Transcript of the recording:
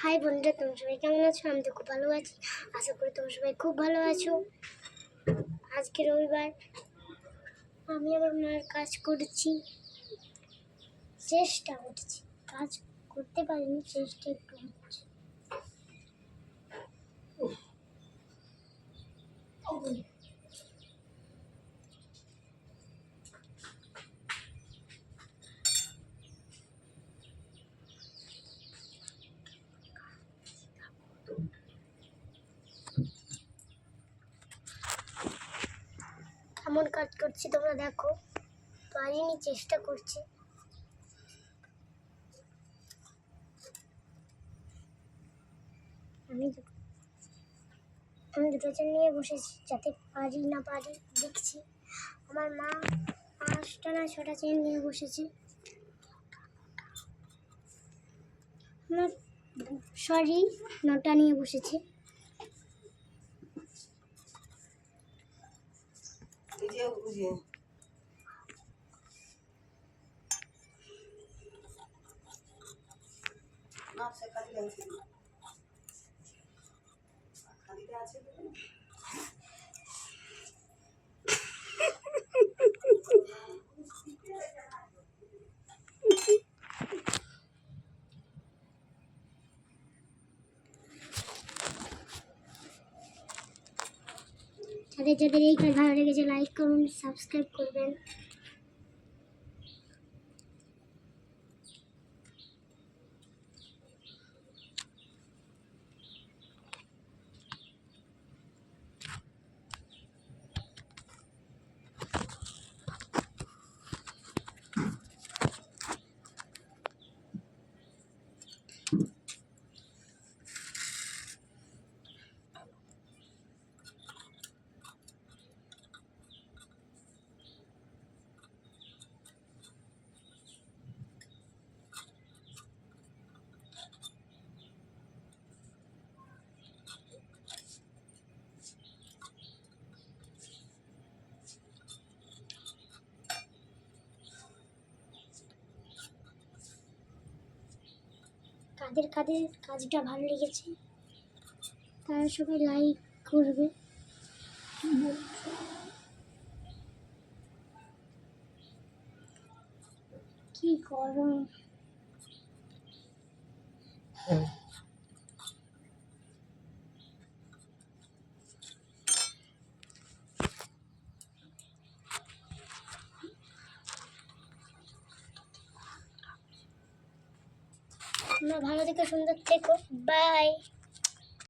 High বন্ধুরা, তোমরা সবাই কেমন আছো? আমি তো খুব ভালো আছি। আশা করি তোমরা সবাই খুব ভালো আছো। আজকে রবিবার। আমি আবার মায়ের কাজ করছি। চেষ্টা করছি। কাজ করতে পারিনি, চেষ্টা একটু হচ্ছে কেমন কাজ করছি, তোমরা দেখো। পারিনি, চেষ্টা করছি। আমি আমি দুটো চেন নিয়ে বসেছি, যাতে পারি না পারি, দেখছি। আমার মা পাঁচটা না ছটা চেন নিয়ে বসেছে। আমার সরি, নটা নিয়ে বসেছে। বুঝিয়ে বুঝিয়ে না সে খালি খালিতে আছে যাদের যাদের এই কাজ ভালো লেগেছে লাইক করুন সাবস্ক্রাইব করবেন। কাদের কাদের কাজটা ভালো লেগেছে। তারা সবাই লাইক করবে। কি গরম। তোমরা ভালো থেকে সুন্দর থেকো। বাই